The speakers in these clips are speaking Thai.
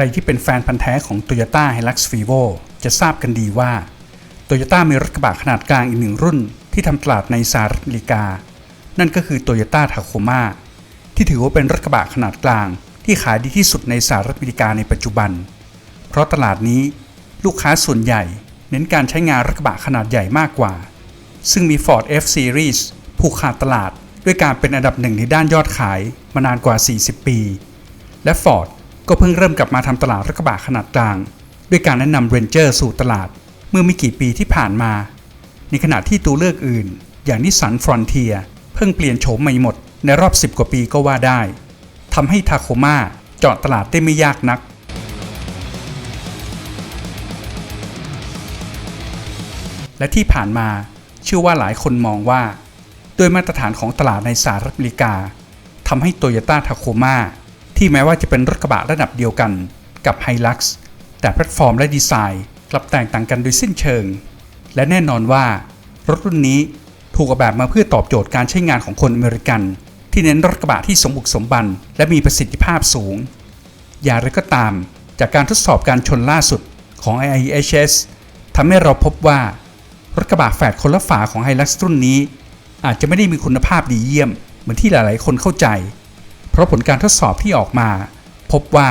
รที่เป็นแฟนพันธ์แท้ของ Toyota Hilux Vivo จะทราบกันดีว่า Toyota มีรถกระบะขนาดกลางอีกหนึ่งรุ่น ที่ทำตลาดในสหรัฐอเมริกา นั่นก็คือ Toyota Tacoma ที่ถือว่าเป็นรถกระบะขนาดกลาง ที่ขายดีที่สุดในสหรัฐอเมริกาในปัจจุบัน เพราะตลาดนี้ลูกค้าส่วนใหญ่ เน้นการใช้งานรถกระบะขนาดใหญ่มากกว่า ซึ่งมี Ford F Series ผูกขาดตลาด ด้วยการเป็นอันดับหนึ่งในด้านยอดขายมานานกว่า 40 ปี และ Ford ก็เพิ่งเริ่มกลับมาทำตลาดรถกระบะขนาดกลาง ด้วยการแนะนำ Ranger สู่ตลาด เมื่อไม่กี่ปีที่ผ่านมา ในขณะที่ตัวเลือกอื่น อย่างนิสสัน Frontier เพิ่งเปลี่ยนโฉมใหม่หมดในรอบ 10 กว่าปีก็ว่าได้ทำให้ทาโคมาเจาะตลาดได้ไม่ยากนักและที่ผ่านมาเชื่อว่าหลายคนมองว่าด้วยมาตรฐานของตลาดในสหรัฐอเมริกาทำให้ Toyota Tacoma ที่ ที่แม้ว่าจะเป็นรถกระบะระดับเดียวกันกับ Hilux แต่แพลตฟอร์มและดีไซน์กลับแตกต่างกันโดยสิ้นเชิง และแน่นอนว่ารถรุ่นนี้ถูกออกแบบมาเพื่อตอบโจทย์การใช้งานของคนอเมริกัน ที่เน้นรถกระบะที่สมบุกสมบัน และมีประสิทธิภาพสูง อย่างไรก็ตาม จากการทดสอบการชนล่าสุดของ IIHS ทำให้เราพบว่ารถกระบะแฝดคนละฝาของ Hilux รุ่นนี้ อาจจะไม่ได้มีคุณภาพดีเยี่ยม เหมือนที่หลายๆ คนเข้าใจ ราะผลการทดสอบที่ออกมา พบว่า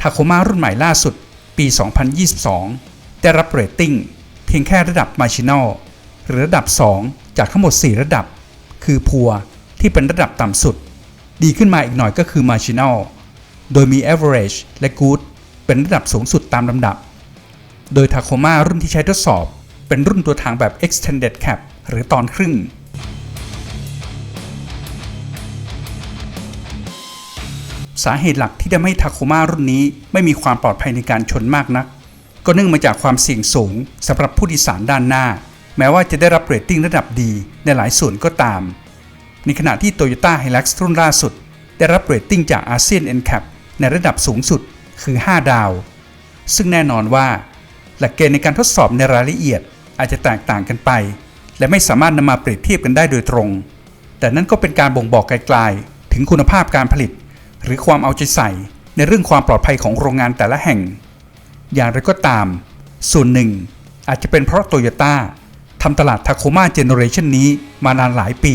ทาโคมารุ่นใหม่ล่าสุดปี 2022 ได้รับเรตติ้งเพียงแค่ระดับมาชิน a ลหรือระดับ 2 จากทั้งหมด 4 ระดับ คือพัวที่เป็นระดับต่ำสุด ดีขึ้นมาอีกหน่อยก็คือ Marginal โดยมี Average และ Good เป็นระดับสูงสุดตามลำดับ โดย Tacoma รุ่นที่ใช้ทดสอบ เป็นรุ่นตัวทางแบบ Extended Cab หรือตอนครึ่ง สาเหตุหลักที่ทำให้ทาโคมารุ่นนี้ไม่มีความปลอดภัยในการชนมากนัก ก็เนื่องมาจากความเสี่ยงสูงสำหรับผู้โดยสารด้านหน้า แม้ว่าจะได้รับเรตติ้งระดับดีในหลายส่วนก็ตาม ในขณะที่ Toyota Hilux รุ่นล่าสุด ได้รับเรตติ้งจาก ASEAN NCAP ในระดับสูงสุดคือ 5 ดาว ซึ่งแน่นอนว่า หลักเกณฑ์ในการทดสอบในรายละเอียดอาจจะแตกต่างกันไป และไม่สามารถนำมาเปรียบเทียบกันได้โดยตรง แต่นั่นก็เป็นการบ่งบอกไกลๆถึงคุณภาพการผลิต หรือความเอาใจใส่ ในเรื่องความปลอดภัยของโรงงานแต่ละแห่ง อย่างไรก็ตาม ส่วนหนึ่ง อาจจะเป็นเพราะโตโยต้าทำตลาดทาโคมาเจเนอเรชันนี้มานานหลายปี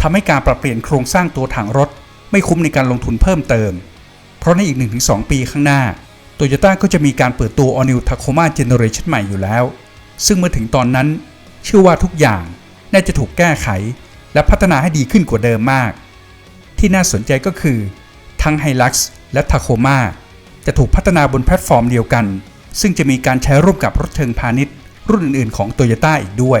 ทำให้การปรับเปลี่ยนโครงสร้างตัวถังรถ ไม่คุ้มในการลงทุนเพิ่มเติม เพราะในอีก 1-2 ปีข้างหน้าโตโยต้าก็จะมีการเปิดตัว All New Tacoma Generation ใหม่อยู่แล้ว ซึ่งเมื่อถึงตอนนั้น เชื่อว่าทุกอย่างน่าจะถูกแก้ไข และพัฒนาให้ดีขึ้นกว่าเดิมมาก ที่น่าสนใจก็คือ ทั้ง Hilux และ Tacoma จะถูกพัฒนาบนแพลตฟอร์มเดียวกัน ซึ่งจะมีการใช้ร่วมกับรถเชิงพาณิชย์ รุ่นอื่นๆของ Toyota อีกด้วย